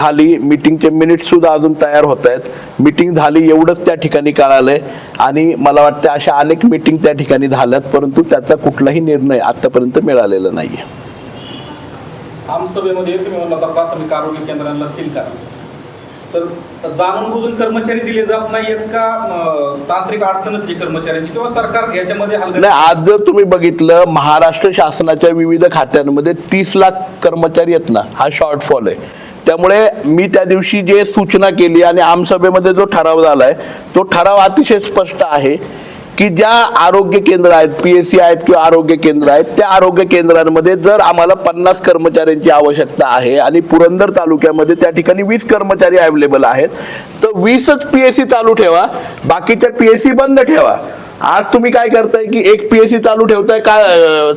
झाली मिटिंगचे मिनिट सुद्धा अजून तयार होत आहेत. मिटिंग झाली एवढंच त्या ठिकाणी कळालंय. आणि मला वाटतं अशा अनेक मिटिंग त्या ठिकाणी झाल्यात परंतु त्याचा कुठलाही निर्णय आतापर्यंत मिळालेला नाहीये. आमसभेमध्ये तुम्ही म्हणला होता प्राथमिक आरोग्य केंद्रांना सील करा. तर जाणून बुजून कर्मचारी दिले जात नाहीयेत का? अं, तांत्रिक अडचणच आहे कर्मचाऱ्यांची किंवा सरकार याच्यामध्ये नाही आज जर तुम्ही बघितलं महाराष्ट्र शासनाच्या विविध खात्यांमध्ये तीस लाख कर्मचारी आहेत ना हा शॉर्टफॉल आहे. त्यामुळे मी त्या दिवशी जे सूचना केली आणि आमसभेमध्ये जो ठराव झालाय तो ठराव अतिशय स्पष्ट आहे की ज्या आरोग्य केंद्र आहेत पी एस सी आहेत किंवा आरोग्य केंद्र आहेत त्या आरोग्य केंद्रांमध्ये जर आम्हाला पन्नास कर्मचाऱ्यांची आवश्यकता आहे आणि पुरंदर तालुक्यामध्ये त्या ठिकाणी वीस कर्मचारी अवेलेबल आहेत तर वीसच पी एस सी चालू ठेवा बाकीच्या पी एस सी बंद ठेवा. आज तुम्ही काय करताय की एक पी एस सी चालू ठेवताय का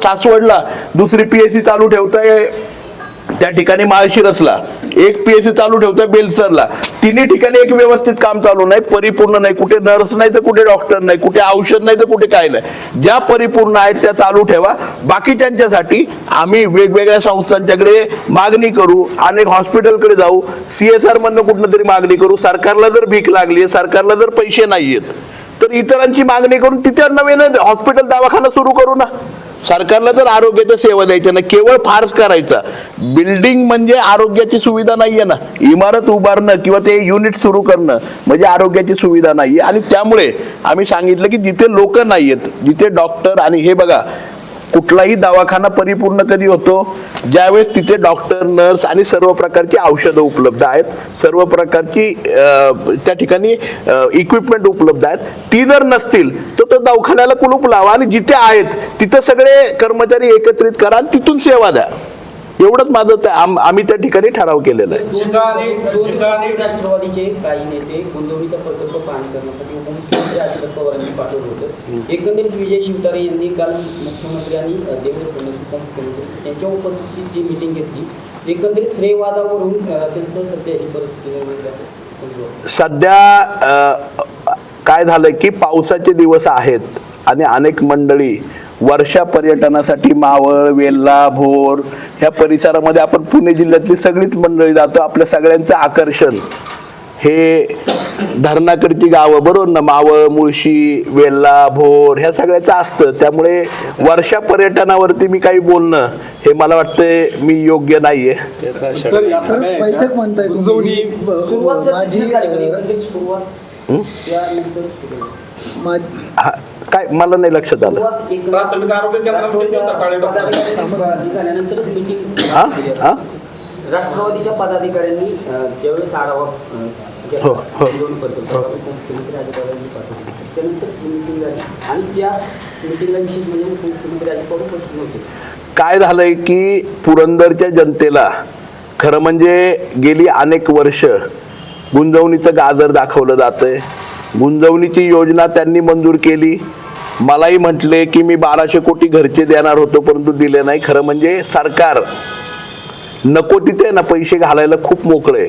सासवडला दुसरी पी एस सी चालू ठेवताय त्या ठिकाणी माळशिरसला. एक पीएससी चालू ठेवतोय बेलसरला. तिन्ही ठिकाणी एक व्यवस्थित काम चालू नाही परिपूर्ण नाही. कुठे नर्स नाही तर कुठे डॉक्टर नाही कुठे औषध नाही तर कुठे काय नाही. ज्या परिपूर्ण आहेत त्या चालू ठेवा. बाकीच्यांच्यासाठी आम्ही वेगवेगळ्या संस्थांच्याकडे मागणी करू अनेक हॉस्पिटलकडे जाऊ. सीएसआर मधनं कुठनं तरी मागणी करू. सरकारला जर भीक लागली सरकारला जर पैसे नाहीयेत तर इतरांची मागणी करून तिथे नवीन हॉस्पिटल दवाखाना सुरू करू ना. सरकारला जर आरोग्याच्या सेवा द्यायच्या ना केवळ फार्स करायचा. बिल्डिंग म्हणजे आरोग्याची सुविधा नाहीये ना. इमारत उभारणं किंवा ते युनिट सुरू करणं म्हणजे आरोग्याची सुविधा नाहीये. आणि त्यामुळे आम्ही सांगितलं की जिथे लोक नाहीयेत जिथे डॉक्टर आणि हे बघा कुठलाही दवाखाना परिपूर्ण कधी होतो? ज्यावेळेस तिथे डॉक्टर नर्स आणि सर्व प्रकारची औषधं उपलब्ध आहेत. सर्व प्रकारची त्या ठिकाणी इक्विपमेंट उपलब्ध आहेत. ती जर नसतील तर तो दवाखान्याला कुलूप लावा आणि जिथे आहेत तिथं सगळे कर्मचारी एकत्रित करा आणि तिथून सेवा द्या. एवढंच माझं आम्ही त्या ठिकाणी ठराव केलेला आहे. एकंदरीत विजय शिवतारे यांनी काल मुख्यमंत्री आणि देवेंद्र फडणवीस यांच्या उपस्थितीत जी मिटिंग घेतली एकंदरीत श्रेयवादावरून त्यांचं सध्याची परिस्थिती निर्माण झाली. सध्या काय झालंय की पावसाचे दिवस आहेत आणि अनेक मंडळी वर्षा पर्यटनासाठी मावळ वेल्ला भोर ह्या परिसरामध्ये आपण पुणे जिल्ह्यातली सगळीच मंडळी जातो. आपल्या सगळ्यांचं आकर्षण. हे धरणाकडची गावं बरोबर ना? मावळ मुळशी वेल्ला भोर ह्या सगळ्याचं असतं. त्यामुळे वर्षा पर्यटनावरती मी काही बोलणं हे मला वाटतं मी योग्य नाहीये. बैठक म्हणताय माझी काय मला नाही लक्षात आलं. प्राथमिक आरोग्य केंद्रामध्ये सकाळी डॉक्टर हा? हा? राष्ट्रवादीच्या पदाधिकाऱ्यांनी ज्यावेळेस आढावा हो, हो. म्हणजे काय झालंय की पुरंदरच्या जनतेला खरं म्हणजे गेली अनेक वर्ष गुंजवणीचं गाजर दाखवलं जातंय. गुंजवणीची योजना त्यांनी मंजूर केली. मलाही म्हटले की मी बाराशे कोटी घरचे देणार होतो परंतु दिले नाही. खरं म्हणजे सरकार नको तिथे ना पैसे घालायला खूप मोकळे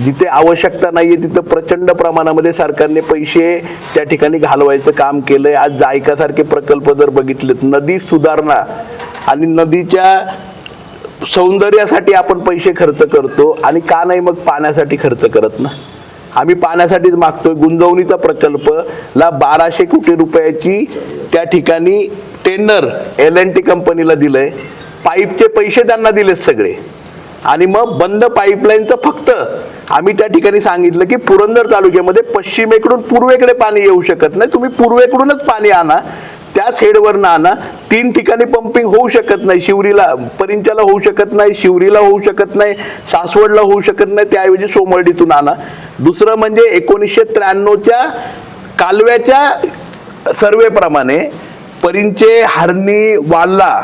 जिथे आवश्यकता नाहीये तिथं प्रचंड प्रमाणामध्ये सरकारने पैसे त्या ठिकाणी घालवायचं काम केलंय. आज जायकासारखे प्रकल्प जर बघितलेत नदी सुधारणा आणि नदीच्या सौंदर्यासाठी आपण पैसे खर्च करतो आणि का नाही मग पाण्यासाठी खर्च करत ना? आम्ही पाण्यासाठीच मागतोय. गुंजवणीचा प्रकल्प ला बाराशे कोटी रुपयाची त्या ठिकाणी टेंडर एल एन टी कंपनीला दिलंय. पाईपचे पैसे त्यांना दिलेत सगळे. आणि मग बंद पाईपलाईनचं फक्त आम्ही त्या ठिकाणी सांगितलं की पुरंदर तालुक्यामध्ये पश्चिमेकडून पूर्वेकडे पाणी येऊ शकत नाही. तुम्ही पूर्वेकडूनच पाणी आणा. त्याच हेडवरनं आणा. तीन ठिकाणी पंपिंग होऊ शकत नाही. शिवरीला परिंच्याला होऊ शकत नाही. शिवरीला होऊ शकत नाही. सासवडला होऊ शकत नाही. त्याऐवजी सोमर्डीतून आणा. दुसरं म्हणजे एकोणीसशे त्र्याण्णवच्या कालव्याच्या सर्वेप्रमाणे परिंचे हरणी वाल्ला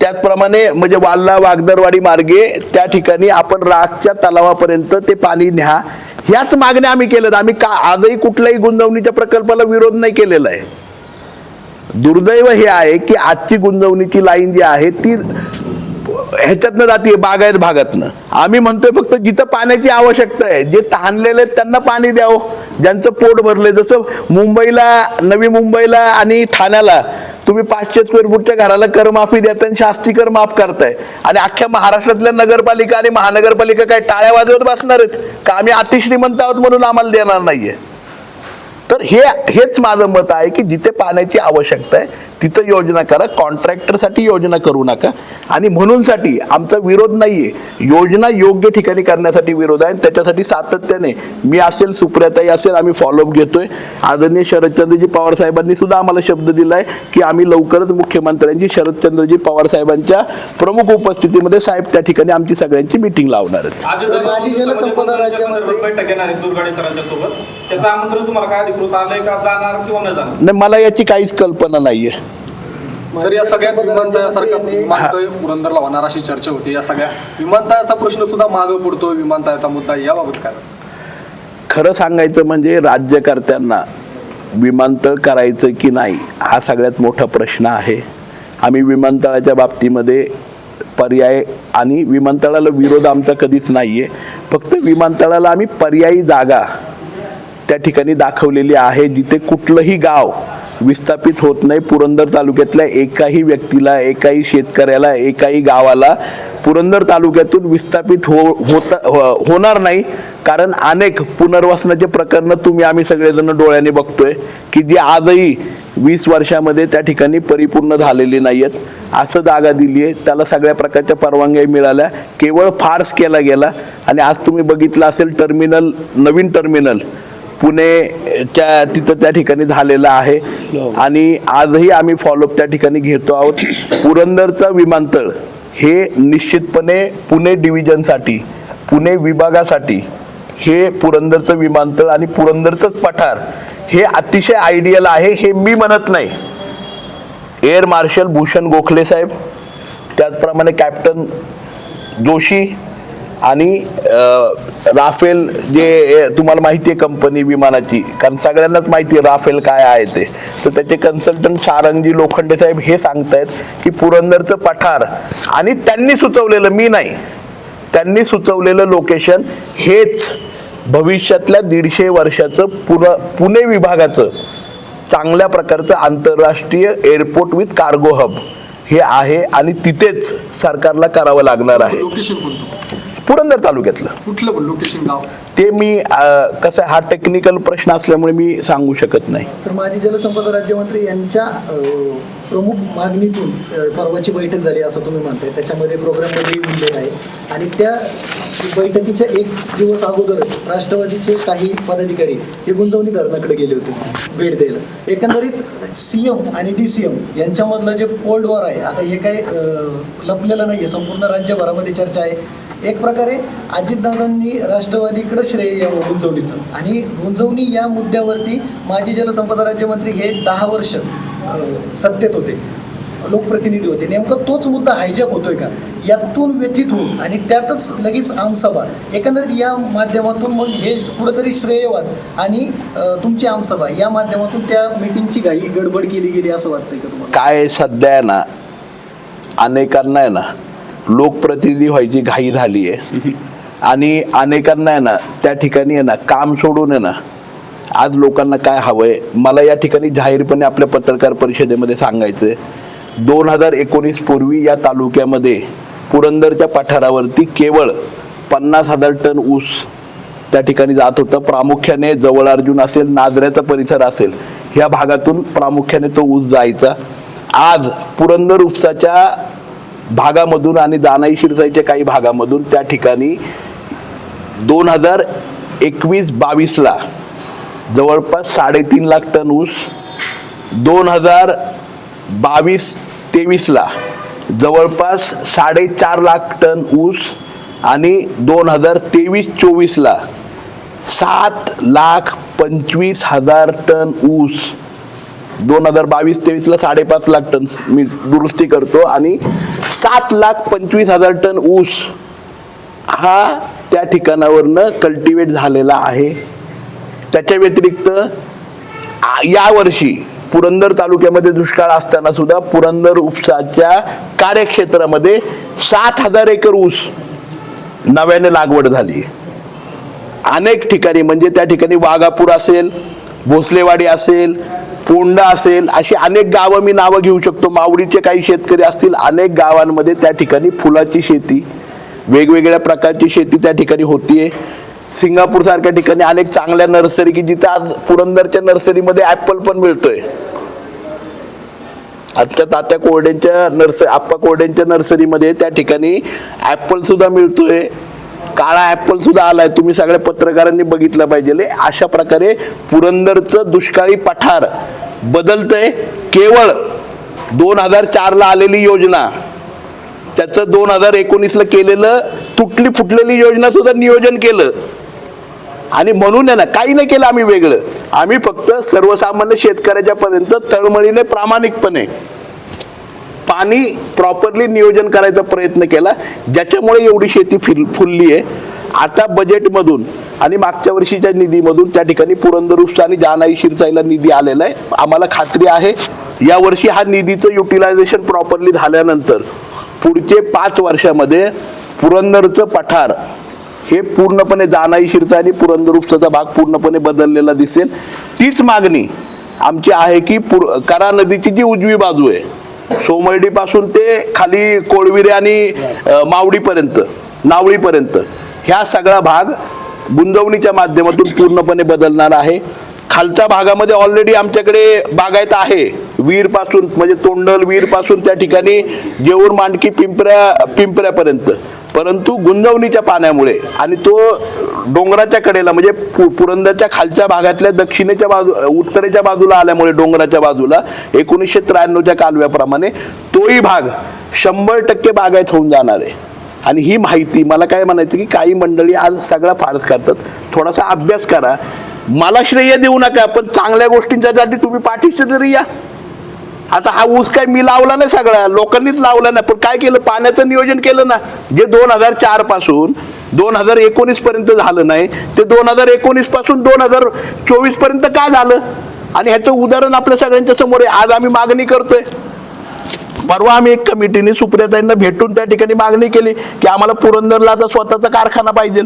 त्याचप्रमाणे म्हणजे वाल्ला वागदरवाडी मार्गे त्या ठिकाणी आपण रागच्या तलावापर्यंत ते पाणी न्या. ह्याच मागण्या आम्ही केल्यात. आम्ही का आजही कुठल्याही गुंजवणीच्या प्रकल्पाला विरोध नाही केलेला आहे. दुर्दैव हे आहे की आजची गुंजवणीची लाईन जी आहे ती ह्याच्यातनं जाते बागायत भागातनं. आम्ही म्हणतोय फक्त जिथं पाण्याची आवश्यकता आहे जे तहानलेले आहेत त्यांना पाणी द्यावं. ज्यांचं पोट भरले जसं मुंबईला नवी मुंबईला आणि ठाण्याला तुम्ही पाचशे स्क्वेअर फूटच्या घराला करमाफी देताय आणि शास्ती कर माफ करताय. आणि अख्ख्या महाराष्ट्रातल्या नगरपालिका आणि महानगरपालिका काय टाळ्या वाजवत बसणार आहेत? का आम्ही अतिश्रीमंत आहोत म्हणून आम्हाला देणार नाहीये? तर हे हेच माझं मत आहे की जिथे पाण्याची आवश्यकता आहे तिथं योजना करा कॉन्ट्रॅक्टरसाठी योजना करू नका. आणि म्हणूनसाठी आमचा विरोध नाहीये. योजना योग्य ठिकाणी करण्यासाठी विरोध आहे आणि त्याच्यासाठी सातत्याने मी असेल सुप्रियाताई असेल आम्ही फॉलोअप घेतोय. आदरणीय शरदचंद्रजी पवार साहेबांनी सुद्धा आम्हाला शब्द दिलाय की आम्ही लवकरच मुख्यमंत्र्यांची शरदचंद्रजी पवार साहेबांच्या प्रमुख उपस्थितीमध्ये साहेब त्या ठिकाणी आमची सगळ्यांची मिटिंग लावणार आहेत. अजितदादा माझी जलसंपदा गुंतवणुकीच्या राज्यामध्ये- संदर्भात बैठक घेणार आहेत दुर्गाडे सरांच्या सोबत. त्याचं आमंत्रण तुम्हाला काय अधिकृत आलंय का जाणार किंवा न जाणार? नाही मला याची काहीच कल्पना नाहीये. सर या सगळ्या विमानतळासारखं विमानतळ पुरंदरला होणार अशी चर्चा होती या सगळ्या विमानतळाचा प्रश्न सुद्धा मागे पडतो विमानतळाचा मुद्दा याबाबत काय? खरं सांगायचं म्हणजे राज्यकर्त्यांना विमानतळ करायचं की नाही हा सगळ्यात मोठा प्रश्न आहे. आम्ही विमानतळाच्या बाबतीमध्ये पर्याय आणि विमानतळाला विरोध आमचा कधीच नाही आहे फक्त विमानतळाला आम्ही पर्यायी जागा त्या ठिकाणी दाखवलेली आहे जिथे कुठलंही गाव विस्थापित होत नाही. पुरंदर तालुक्यातल्या एकाही व्यक्तीला एकाही शेतकऱ्याला एकाही गावाला पुरंदर तालुक्यातून विस्थापित हो होता हो, होणार नाही. कारण अनेक पुनर्वसनाचे प्रकरणं तुम्ही आम्ही सगळेजण डोळ्याने बघतोय की जे आजही वीस वर्षामध्ये त्या ठिकाणी परिपूर्ण झालेली नाही आहेत असं जागा दिली आहे. त्याला सगळ्या प्रकारच्या परवानग्या मिळाल्या. केवळ फार्स केला गेला. आणि आज तुम्ही बघितलं असेल टर्मिनल नवीन टर्मिनल. पुणेच्या तिथं त्या ठिकाणी झालेलं आहे. आणि आजही आम्ही फॉलोअप त्या ठिकाणी घेतो आहोत. पुरंदरचं विमानतळ हे निश्चितपणे पुणे डिव्हिजनसाठी पुणे विभागासाठी हे पुरंदरचं विमानतळ आणि पुरंदरचंच पठार हे अतिशय आयडियल आहे हे मी म्हणत नाही. एअर मार्शल भूषण गोखले साहेब त्याचप्रमाणे कॅप्टन जोशी आणि राफेल जे तुम्हाला माहिती आहे कंपनी विमानाची कारण सगळ्यांनाच माहिती आहे राफेल काय आहे ते. तर त्याचे कन्सल्टंट सारंगजी लोखंडे साहेब हे सांगतायत की पुरंदरचं पठार आणि त्यांनी सुचवलेलं मी नाही त्यांनी सुचवलेलं लोकेशन हेच भविष्यातल्या दीडशे वर्षाचं पुर पुणे विभागाचं चांगल्या प्रकारचं आंतरराष्ट्रीय एअरपोर्ट विथ कार्गो हब हे आहे आणि तिथेच सरकारला करावं लागणार आहे. लोकेशन कोणतं? पुरंदर तालुक्यातलं. कुठलं पण लोकेशन गाव. ते मी कसं आहे, हा टेक्निकल प्रश्न असल्यामुळे मी सांगू शकत नाही. सर माजी जलसंपदा राज्यमंत्री यांच्या प्रमुख मागणीतून परवाची बैठक झाली असं तुम्ही म्हणताय. त्याच्यामध्ये प्रोग्राममध्ये उल्लेख आहे. आणि त्या बैठकीच्या एक दिवस अगोदरच राष्ट्रवादीचे काही पदाधिकारी हे गुंजवणी धरणाकडे गेले होते. भेट द्यायला. एकंदरीत सी एम आणि डी सी एम यांच्यामधलं जे कोल्ड वॉर आहे आता हे काय लपलेलं नाही आहे संपूर्ण राज्यभरामध्ये चर्चा आहे. एक प्रकारे अजितदादांनी राष्ट्रवादीकडे श्रेय यावं गुंजवणीचं. आणि गुंजवणी या मुद्द्यावरती माजी जलसंपदा राज्यमंत्री हे दहा वर्ष सत्तेत होते. लोकप्रतिनिधी होते. नेमकं तोच मुद्दा हायजॅक होतोय का? यातून व्यथित होऊन आणि त्यातच लगेच आमसभा. एकंदरीत या माध्यमातून मग हे कुठंतरी श्रेयवाद आणि तुमची आमसभा या माध्यमातून त्या मिटिंगची घाई गडबड केली गेली असं वाटतंय का तुम्हाला? काय सध्या आहे ना अनेकांना आहे ना लोकप्रतिनिधी व्हायची घाई झाली आहे. आणि अनेकांना आहे ना त्या ठिकाणी आहे ना काम सोडून आहे ना आज लोकांना काय हवंय मला या ठिकाणी जाहीरपणे आपल्या पत्रकार परिषदेमध्ये सांगायचं आहे दोन हजार एकोणीस पूर्वी या तालुक्यामध्ये पुरंदरच्या पठारावरती केवळ पन्नास हजार टन ऊस त्या ठिकाणी जात होतं. प्रामुख्याने जवळ अर्जुन असेल नाजऱ्याचा परिसर असेल ह्या भागातून प्रामुख्याने तो ऊस जायचा. आज पुरंदर उपसाच्या भागामधून आणि जानाई शिरसाईच्या काही भागामधून त्या ठिकाणी दोन हजार एकवीस बावीसला जवळपास साडेतीन लाख टन ऊस दोन हजार बावीस तेवीसला जवळपास साडेचार लाख टन ऊस आणि दोन हजार तेवीस चोवीसला सात लाख पंचवीस हजार टन ऊस दोन हजार बावीस तेवीसला साडेपाच लाख टन मी दुरुस्ती करतो आणि सात लाख पंचवीस हजार टन ऊस हा त्या ठिकाणावरनं कल्टिवेट झालेला आहे. त्याच्या व्यतिरिक्त यावर्षी पुरंदर तालुक्यामध्ये दुष्काळ असताना सुद्धा पुरंदर उपसाच्या कार्यक्षेत्रामध्ये सात हजार एकर ऊस नव्याने लागवड झाली अनेक ठिकाणी म्हणजे त्या ठिकाणी वाघापूर असेल भोसलेवाडी असेल पोंडा असेल अशी अनेक गावं मी नावं घेऊ शकतो. मावडीचे काही शेतकरी असतील अनेक गावांमध्ये त्या ठिकाणी फुलाची शेती वेगवेगळ्या प्रकारची शेती त्या ठिकाणी होतीये. सिंगापूर सारख्या ठिकाणी अनेक चांगल्या नर्सरी की जिथं आज पुरंदरच्या नर्सरीमध्ये ऍपल पण मिळतोय. आजच्या तात्या कोरड्यांच्या नर्स आप्पा कोरड्यांच्या नर्सरीमध्ये त्या ठिकाणी ऍपल सुद्धा मिळतोय. काळा ऍपल सुद्धा आलाय. तुम्ही सगळ्या पत्रकारांनी बघितलं पाहिजे. अशा प्रकारे पुरंदरचं दुष्काळी पठार बदलतंय. केवळ दोन हजार चारला आलेली योजना त्याचं दोन हजार एकोणीसला केलेलं तुटली फुटलेली योजना सुद्धा नियोजन केलं. आणि म्हणून आहे ना काही नाही केलं आम्ही वेगळं. आम्ही फक्त सर्वसामान्य शेतकऱ्याच्या पर्यंत तळमळीने प्रामाणिकपणे पाणी प्रॉपरली नियोजन करायचा प्रयत्न केला. ज्याच्यामुळे एवढी शेती फिर फुलली आहे. आता बजेटमधून आणि मागच्या वर्षीच्या निधीमधून त्या ठिकाणी पुरंदर उपसा आणि जानाई शिरसाईला निधी आलेला आहे. आम्हाला खात्री आहे या वर्षी हा निधीचं युटिलायझेशन प्रॉपरली झाल्यानंतर पुढचे पाच वर्षामध्ये पुरंदरचं पठार हे पूर्णपणे जानाई शिरसा आणि पुरंदर उपसाचा भाग पूर्णपणे बदललेला दिसेल. तीच मागणी आमची आहे की पुर करा नदीची जी उजवी बाजू आहे सोमर्डीपासून ते खाली कोळविरे आणि मावडीपर्यंत नावळीपर्यंत. ह्या सगळा भाग गुंजवणीच्या माध्यमातून पूर्णपणे बदलणार आहे. खालच्या भागामध्ये ऑलरेडी आमच्याकडे बागायत आहे. वीरपासून म्हणजे तोंडल वीरपासून त्या ठिकाणी जेऊर मांडकी पिंपऱ्या पिंपऱ्यापर्यंत. परंतु गुंजवणीच्या पाण्यामुळे आणि तो डोंगराच्या कडेला म्हणजे पु- पुरंदरच्या खालच्या भागातल्या दक्षिणेच्या बाजू उत्तरेच्या बाजूला आल्यामुळे डोंगराच्या बाजूला एकोणीसशे त्र्याण्णवच्या कालव्याप्रमाणे तोही भाग शंभर टक्के बागायत होऊन जाणार आहे. आणि ही माहिती मला काय म्हणायचं की काही मंडळी आज सगळा फारच करतात. थोडासा अभ्यास करा. मला श्रेय देऊ नका पण चांगल्या गोष्टींच्यासाठी तुम्ही पाठीशी तरी या. आता हा ऊस काय मी लावला नाही सगळा लोकांनीच लावला नाही पण काय केलं? पाण्याचं नियोजन केलं ना. जे दोन हजार चारपासून दोन हजार एकोणीस पर्यंत झालं नाही. ते दोन हजार एकोणीसपासून दोन हजार चोवीसपर्यंत का झालं? आणि ह्याचं उदाहरण आपल्या सगळ्यांच्या समोर आहे. आज आम्ही मागणी करतोय. परवा आम्ही एक कमिटीने सुप्रियाताईंना भेटून त्या ठिकाणी मागणी केली की आम्हाला पुरंदरला आता स्वतःचा कारखाना पाहिजे.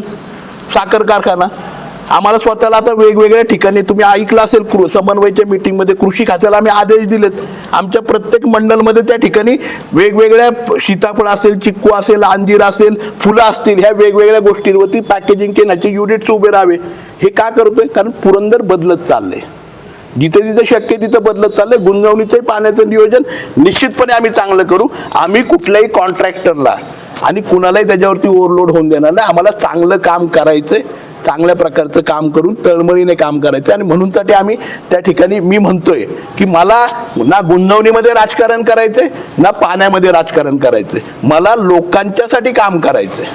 साखर कारखाना. आम्हाला स्वतःला आता वेगवेगळ्या ठिकाणी तुम्ही ऐकलं असेल कृ समन्वयच्या मीटिंगमध्ये कृषी खात्याला आम्ही आदेश दिलेत. आमच्या प्रत्येक मंडलमध्ये त्या ठिकाणी वेगवेगळ्या सीताफळ असेल चिक्कू असेल अंजीर असेल फुलं असतील ह्या वेगवेगळ्या गोष्टींवरती पॅकेजिंग केण्याचे युनिट्स उभे राहावे. हे का करतोय? कारण पुरंदर बदलत चाललंय. जिथे जिथे शक्य तिथं बदलत चाललंय. गुंजवणीचंही पाण्याचं नियोजन निश्चितपणे आम्ही चांगलं करू. आम्ही कुठल्याही कॉन्ट्रॅक्टरला आणि कुणालाही त्याच्यावरती ओव्हरलोड होऊन देणार नाही. आम्हाला चांगलं काम करायचंय. चांगल्या प्रकारचं काम करून तळमळीने काम करायचं. आणि म्हणूनसाठी आम्ही त्या ठिकाणी मी म्हणतोय की मला ना गुंजवणीमध्ये राजकारण करायचंय ना पाण्यामध्ये राजकारण करायचंय. मला लोकांच्यासाठी काम करायचंय.